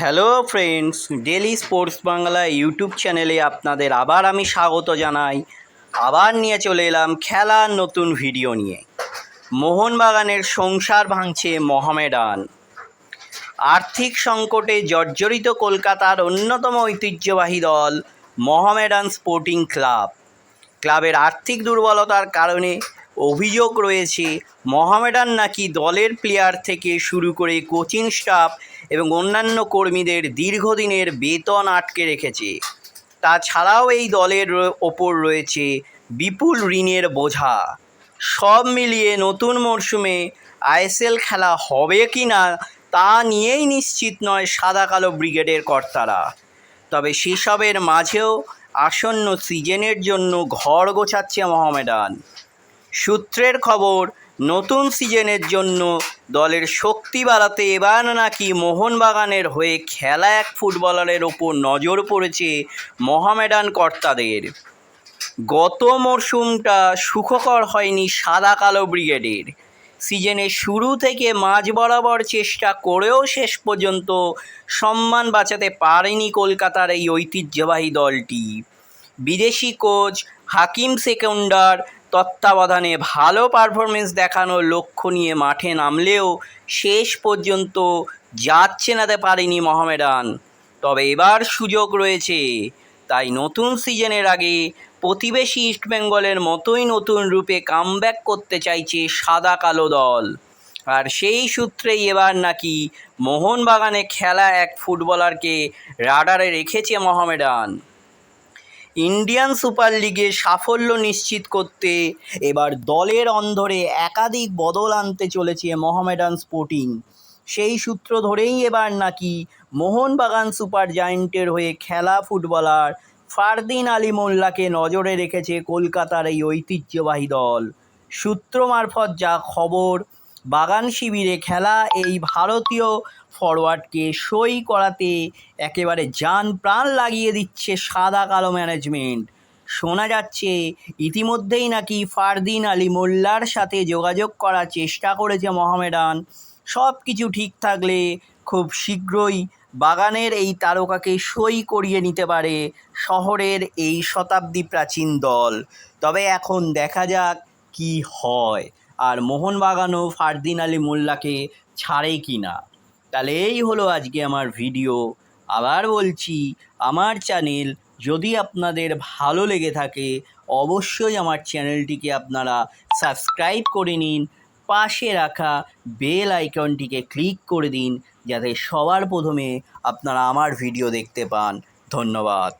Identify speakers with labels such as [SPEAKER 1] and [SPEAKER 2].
[SPEAKER 1] Hello friends daily sports Bangla YouTube চ্যানেলে আপনাদের আবার আমি স্বাগত জানাই। আবার নিয়ে চলে এলাম খেলার নতুন ভিডিও নিয়ে। মোহনবাগানের সংসার ভাঙছে মহামেডান। আর্থিক সংকটে জর্জরিত কলকাতার অন্যতম ঐতিহ্যবাহী দল মহামেডান স্পোর্টিং ক্লাব। ক্লাবের আর্থিক দুর্বলতার কারণে অভিযোগ রয়েছে, মহামেডান নাকি দলের প্লেয়ার থেকে শুরু করে কোচিং স্টাফ এবং অন্যান্য কর্মীদের দীর্ঘদিনের বেতন আটকে রেখেছে। তাছাড়াও এই দলের ওপর রয়েছে বিপুল ঋণের বোঝা। সব মিলিয়ে নতুন মরশুমে আইএসএল খেলা হবে কি না তা নিয়েই নিশ্চিত নয় সাদা কালো ব্রিগেডের কর্তারা। তবে সেসবের মাঝেও আসন্ন সিজনের জন্য ঘর গোছাচ্ছে মহামেডান। সূত্রের খবর, নতুন সিজনের জন্য দলের শক্তি বাড়াতে এবার নাকি মোহনবাগানের হয়ে খেলা এক ফুটবলারের ওপর নজর পড়েছে মহামেডান কর্তাদের। গত মরশুমটা সুখকর হয়নি সাদা কালো ব্রিগেডের। সিজনের শুরু থেকে মাঝ বরাবর চেষ্টা করেও শেষ পর্যন্ত সম্মান বাঁচাতে পারেনি কলকাতার এই ঐতিহ্যবাহী দলটি। বিদেশি কোচ হাকিম সেকেন্ডার তত্ত্বাবধানে ভালো পারফরমেন্স দেখানোর লক্ষ্য নিয়ে মাঠে নামলেও শেষ পর্যন্ত যাচ্ছে নাতে পারেনি মহামেডান। তবে এবার সুযোগ রয়েছে। তাই নতুন সিজনের আগে প্রতিবেশী ইস্টবেঙ্গলের মতোই নতুন রূপে কামব্যাক করতে চাইছে সাদা কালো দল। আর সেই সূত্রেই এবার নাকি মোহনবাগানে খেলা এক ফুটবলারকে রাডারে রেখেছে মহামেডান। ইন্ডিয়ান সুপার লিগে সাফল্য নিশ্চিত করতে এবার দলের অন্ধরে একাধিক বদল আনতে চলেছে মোহামেডান স্পোর্টিং। সেই সূত্র ধরেই এবার নাকি মোহনবাগান সুপার জায়েন্টের হয়ে খেলা ফুটবলার ফারদিন আলী মোল্লাকে নজরে রেখেছে কলকাতার এই ঐতিহ্যবাহী দল। সূত্র মারফত যা খবর বাগান শিবিরে খেলা এই ভারতীয় ফরওয়ার্ডকে সই করাতে একেবারে যান প্রাণ লাগিয়ে দিচ্ছে সাদা কালো ম্যানেজমেন্ট শোনা যাচ্ছে, ইতিমধ্যেই নাকি ফারদিন আলী মোল্লার সাথে যোগাযোগ করার চেষ্টা করেছে মহামেডান। সব কিছু ঠিক থাকলে খুব শীঘ্রই বাগানের এই তারকাকে সই করিয়ে নিতে পারে শহরের এই শতাব্দী প্রাচীন দল। তবে এখন দেখা যাক কি হয়। আর মোহনবাগানও ফারদিন আলী মোল্লাকে ছাড়ে কি না? তাহলে এই হলো আজকে আমার ভিডিও। আবার বলছি, আমার চ্যানেল যদি আপনাদের ভালো লেগে থাকে, অবশ্যই আমার চ্যানেলটিকে আপনারা সাবস্ক্রাইব করে নিন, পাশে রাখা বেল আইকনটিকে ক্লিক করে দিন, যাতে সবার প্রথমে আপনারা আমার ভিডিও দেখতে পান। ধন্যবাদ।